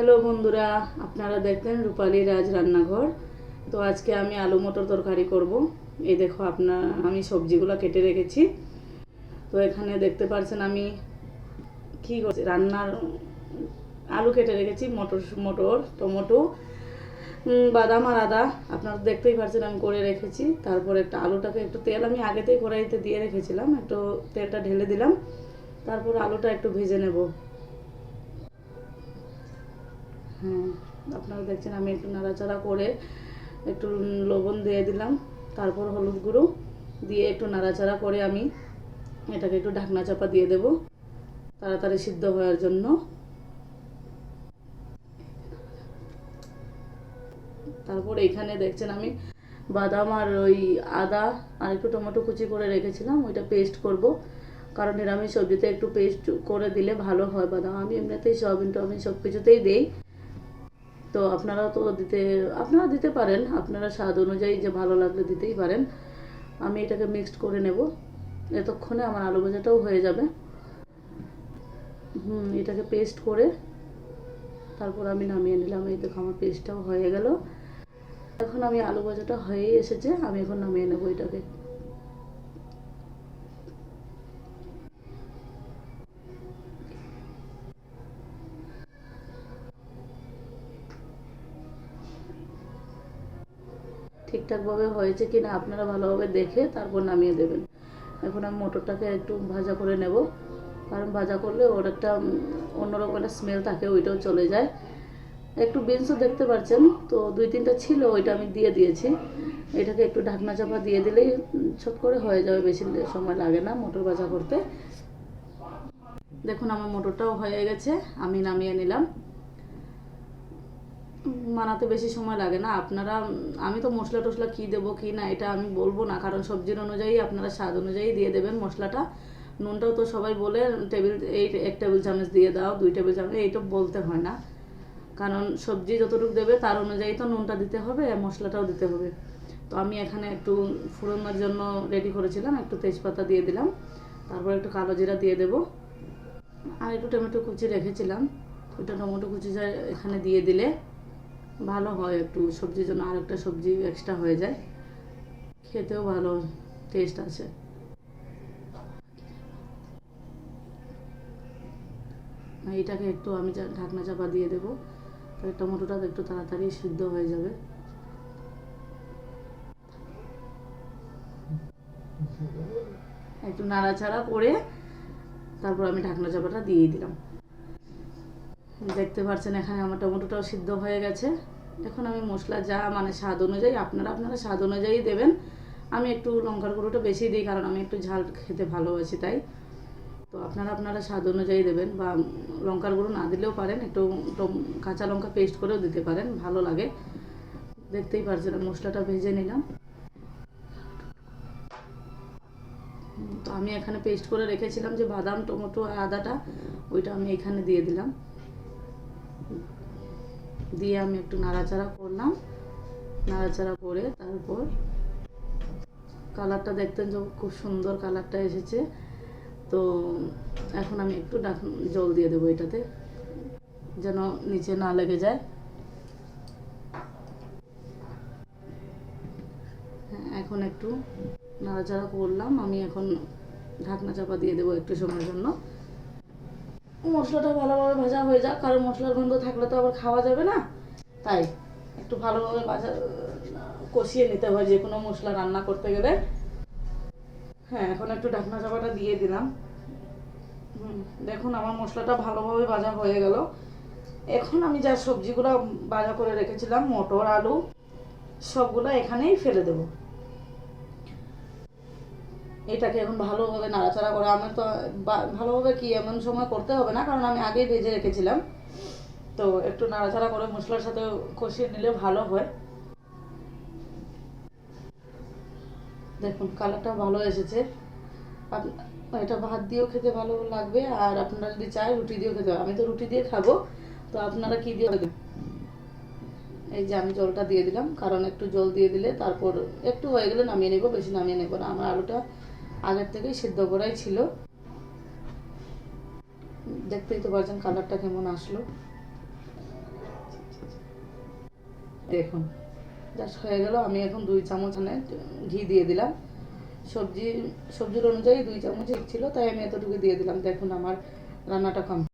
Hello বন্ধুরা, আপনারা দেখলেন রূপালী রাজ রান্নাঘর। তো আজকে আমি আলু মটর তরকারি করব। এই দেখো আপনার আমি সবজিগুলো কেটে রেখেছি। তো এখানে দেখতে পারছেন আমি কি করছি রান্নার আলু কেটে রেখেছি, মটর মটর, টমেটো বাদাম আর আদা। আপনারা দেখতেই পারছেন আমি করে রেখেছি। তারপরে একটা আলুটাকে একটু তেল, আমি আগেতেই কড়াইতে দিয়ে রেখেছিলাম, একটু তেলটা ঢেলে দিলাম। তারপর আলুটা একটু ভেজে নেব। হ্যাঁ আপনারা দেখছেন আমি একটু নাড়াচাড়া করে একটু লবণ দিয়ে দিলাম, তারপর হলুদ গুঁড়ো দিয়ে একটু নাড়াচাড়া করে আমি এটাকে একটু ঢাকনা চাপা দিয়ে দেব, তাড়াতাড়ি সিদ্ধ হওয়ার জন্য। তারপর এখানে দেখছেন আমি বাদাম আর ওই আদা আর একটু টমেটো কুচি করে রেখেছিলাম, ওইটা পেস্ট করব, কারণ নিরামিষ সবজিতে একটু পেস্ট করে দিলে ভালো হয় বাদাম। আমি এমনিতেই সয়াবিন টবিন সব কিছুতেই দেই। তো আপনারা তো দিতে, আপনারা দিতে পারেন, আপনারা স্বাদ অনুযায়ী যে ভালো লাগলে দিতেই পারেন। আমি এটাকে মিক্সড করে নেব। এতক্ষণে আমার আলু ভাজাটাও হয়ে যাবে। হুম, এটাকে পেস্ট করে তারপর আমি নামিয়ে নিলাম। এই দেখো, আমার পেস্টটাও হয়ে গেল। এখন আমি আলু ভাজাটা হয়েই এসেছে। আমি এখন নামিয়ে নেব এটাকে। ঠিকঠাকভাবে হয়েছে কি না আপনারা ভালোভাবে দেখে তারপর নামিয়ে দেবেন। এখন আমি মটরটাকে একটু ভাজা করে নেব। কারণ ভাজা করলে ওর একটা অন্যরকম একটা স্মেল থাকে, ওইটাও চলে যায়। একটু বিনসও দেখতে পাচ্ছেন তো দুই তিনটা ছিল, ওইটা আমি দিয়ে দিয়েছি। এটাকে একটু ঢাকনা চাপা দিয়ে দিলেই ছট করে হয়ে যাবে, বেশি সময় লাগে না মটর ভাজা করতে। দেখুন, আমার মটরটাও হয়ে গেছে, আমি নামিয়ে নিলাম। বানাতে বেশি সময় লাগে না। আপনারা, আমি তো মশলা টশলা কী দেবো, কী না, এটা আমি বলব না। কারণ সবজির অনুযায়ী আপনারা স্বাদ অনুযায়ী দিয়ে দেবেন মশলাটা। নুনটাও তো সবাই বলে, টেবিল, এই এক টেবিল চামচ দিয়ে দাও, দুই টেবিল চামচ এইটা বলতে হয় না। কারণ সবজি যতটুকু দেবে, তার অনুযায়ী তো নুনটা দিতে হবে, আর মশলাটাও দিতে হবে। তো আমি এখানে একটু ফোড়নের জন্য রেডি করেছিলাম, একটু তেজপাতা দিয়ে দিলাম। তারপর একটু কালো জিরা দিয়ে দেবো। আর একটু টমেটো কুচি রেখেছিলাম। ওইটা টমেটো কুচি এখানে দিয়ে দিলে ভালো হয় একটু, সবজির জন্য আর একটা সবজি এক্সট্রা হয়ে যায়। খেতেও ভালো টেস্ট আছে। এটাকে একটু আমি ঢাকনা চাপা দিয়ে দেবো। তাহলে টমেটোটা একটু তাড়াতাড়ি সিদ্ধ হয়ে যাবে। একটু নাড়াচাড়া করে তারপর আমি ঢাকনা চাপাটা দিয়ে দিলাম। দেখতে পাচ্ছেন এখানে আমার টমেটোটাও সিদ্ধ হয়ে গেছে। এখন আমি মশলা যা মানে স্বাদ অনুযায়ী, আপনারা আপনারা স্বাদ অনুযায়ী দেবেন। আমি একটু লঙ্কার গুঁড়োটা বেশি দিই, কারণ আমি একটু ঝাল খেতে ভালোবাসি তাই। তো আপনারা আপনারা স্বাদ অনুযায়ী দেবেন, বা লঙ্কার গুঁড়ো না দিলেও পারেন, একটু কাঁচা লঙ্কা পেস্ট করেও দিতে পারেন, ভালো লাগে। দেখতেই পারছেন মশলাটা ভেজে নিলাম। তো আমি এখানে পেস্ট করে রেখেছিলাম যে বাদাম, টমেটো আদাটা, ওইটা আমি এখানে দিয়ে দিলাম। দিয়ে আমি একটু নাড়াচাড়া করলাম। নাড়াচাড়া করে তারপর কালারটা দেখতেন যে খুব সুন্দর কালারটা এসেছে। তো এখন আমি একটু ডাক, জল দিয়ে দেবো এটাতে, যেন নিচে না লেগে যায়। হ্যাঁ এখন একটু নাড়াচাড়া করলাম। আমি এখন ঢাকনা চাপা দিয়ে দেবো একটু সময়ের জন্য। মশলাটা ভালোভাবে ভাজা হয়ে যাক, কারণ মশলার গন্ধ থাকলে তো আবার খাওয়া যাবে না। তাই একটু ভালোভাবে ভাজা, কষিয়ে নিতে হয় যে কোনো মশলা রান্না করতে গেলে। হ্যাঁ এখন একটু ঢাকনা চাপাটা দিয়ে দিলাম। দেখুন আমার মশলাটা ভালোভাবে ভাজা হয়ে গেল। এখন আমি যা সবজিগুলো ভাজা করে রেখেছিলাম, মটর, আলু, সবগুলো এখানেই ফেলে দেবো। এটাকে এখন ভালোভাবে নাড়াচাড়া করে, আমার তো ভালোভাবে কি এমন সময় করতে হবে না, কারণ আমি আগেই ভেজে রেখেছিলাম। তো একটু নাড়াচাড়া করে মশলার সাথে কষিয়ে নিলে ভালো হয়। দেখুন, কালারটা ভালো এসেছে। এটা ভাত দিয়েও খেতে ভালো লাগবে, আর আপনারা যদি চায় রুটি দিয়েও খেতে আমি তো রুটি দিয়ে খাব, তো আপনারা কি দিয়ে? এই যে আমি জলটা দিয়ে দিলাম, কারণ একটু জল দিয়ে দিলে তারপর একটু হয়ে গেলে নামিয়ে নেব, বেশি নামিয়ে নেব না। আমার আলুটা আগের থেকেই সিদ্ধ করাই ছিল। দেখতে তো পারছেন কালারটা কেমন আসলো। দেখুন জাস্ট হয়ে গেল। আমি এখন দুই চামচ মানে ঘি দিয়ে দিলাম। সবজি, সবজির অনুযায়ী দুই চামচ ছিল, তাই আমি এতটুকু দিয়ে দিলাম। দেখুন আমার রান্নাটা কম